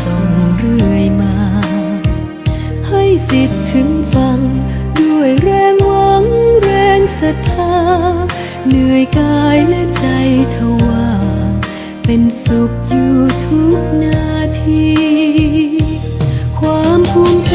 ส่งเรื่อยมา ให้สิทธิ์ถึงฟัง ด้วยแรงหวังแรงศรัทธา เหนื่อยกายและใจทว่า เป็นสุขอยู่ทุกนาที ความภูมิใจ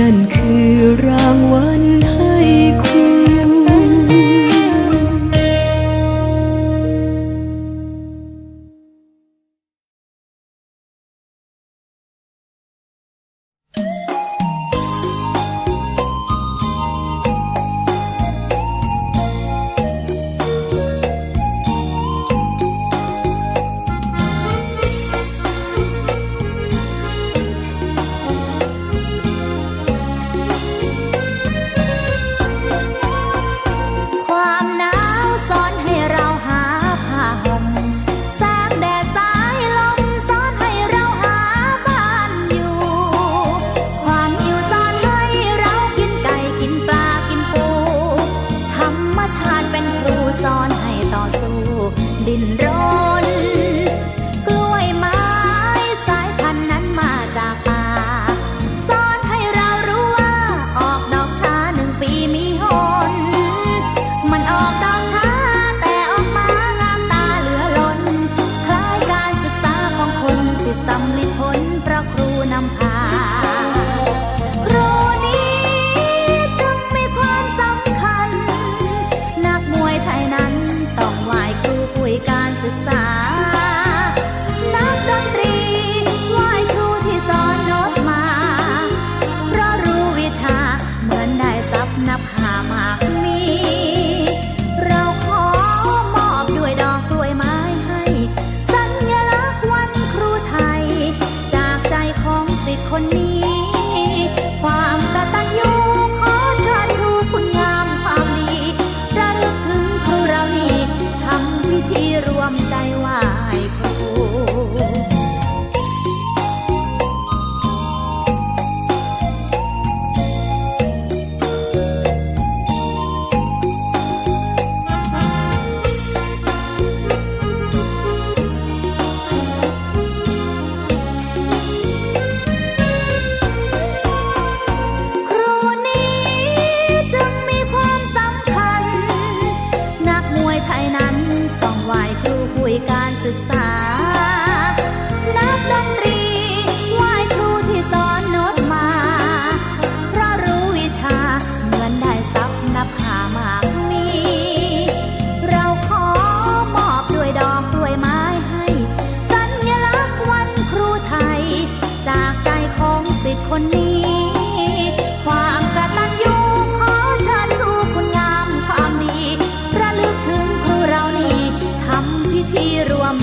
นั่นคือรางวัลให้คุณ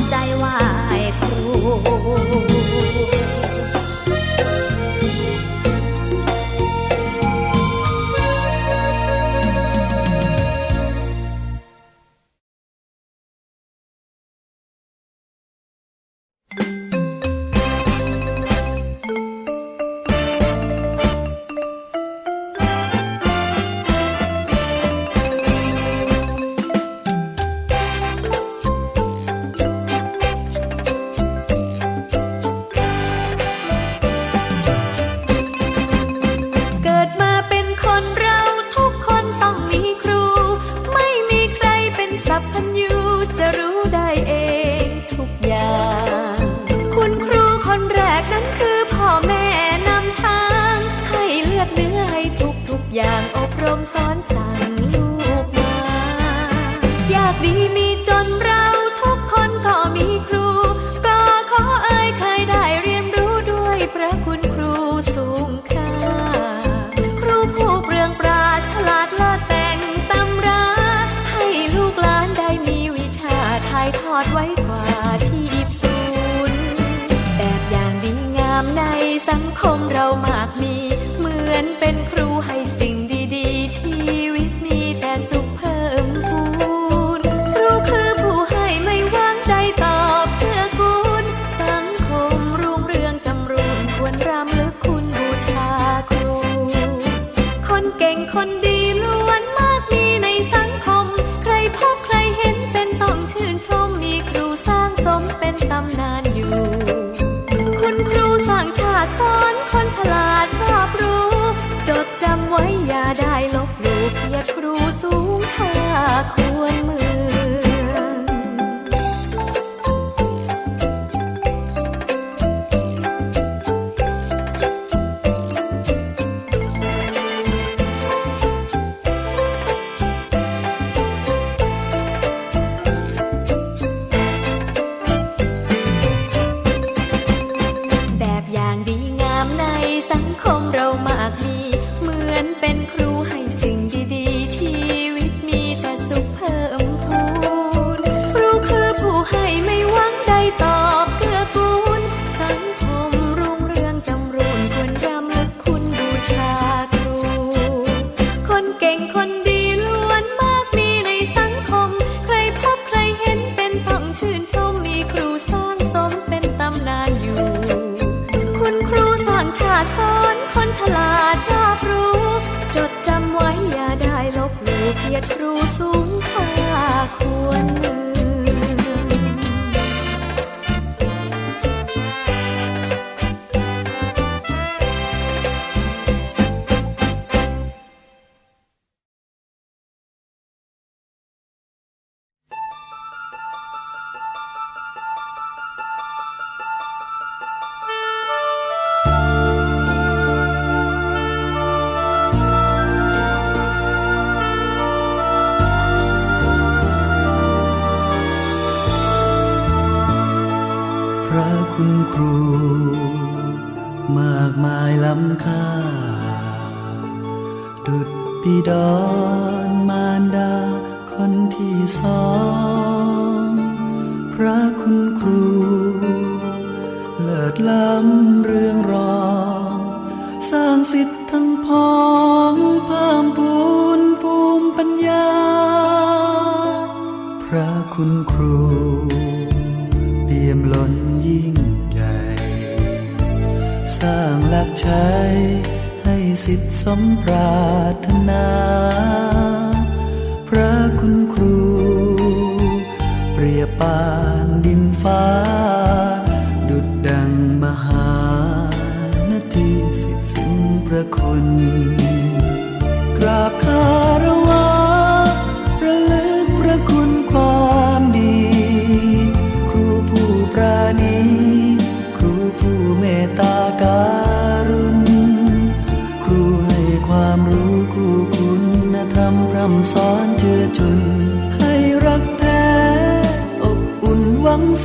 ใจว่า อย่างอบรมสอนสั่งลูกมายากดีมีจนเราทุกคนก็มีครู ก็ขอเอ่ยเคยได้เรียนรู้ด้วยพระคุณครูสูงค่า ครูผู้เปลืองปราฉลาดลอดแต่งตำรา ให้ลูกหลานได้มีวิชาถ่ายทอดไว้กว่าที่อิบสูนแบบอย่างดีงามในสังคมเรามากมี เหมือนเป็น ข้า ดุดปิดอนมารดาคนที่สอง พระคุณครู เลิศล้ำเรื่องรอง สร้างสิทธิ์ทั้งพ้องเพิ่มปูนภูมิปัญญา พระคุณครู สิทธิสมปรารถนา พระคุณครู เปรียบปานดินฟ้า ดุดดังมหานาทีสิทธิสินพระคุณ กราบคา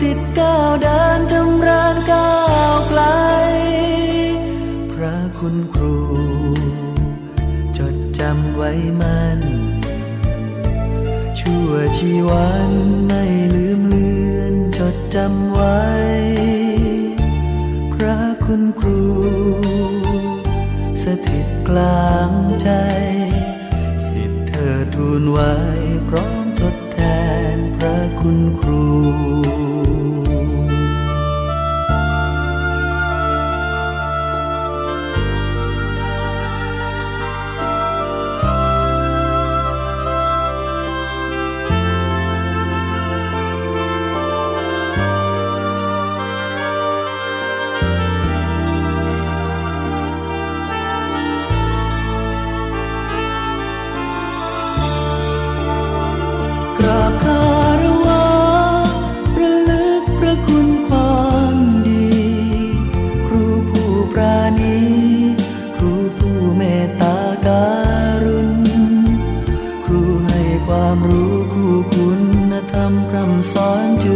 สิทธิ์ก้าวเดินจำเริญก้าวไกล พระคุณครู จดจำไว้มัน ชั่วชีวันไม่ลืมเลือน จดจำไว้ พระคุณครู สถิตกลางใจ สิทธิเธอทูลไว้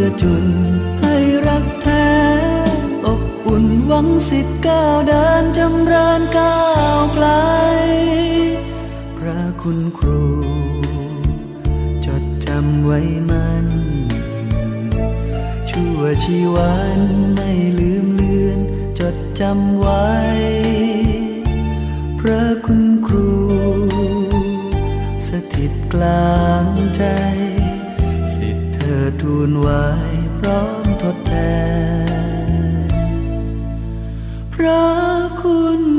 อจือจุน ให้รักแท้ อบอุ่นหวังสิทธิ์ก้าวเดินจำเริญก้าวไกล พระคุณครู จดจำไว้มัน ชั่วชีวันไม่ลืมเลือน จดจำไว้ พระคุณครู สถิตกลางใจ ทูลไว้พร้อมทดแทนพระคุณ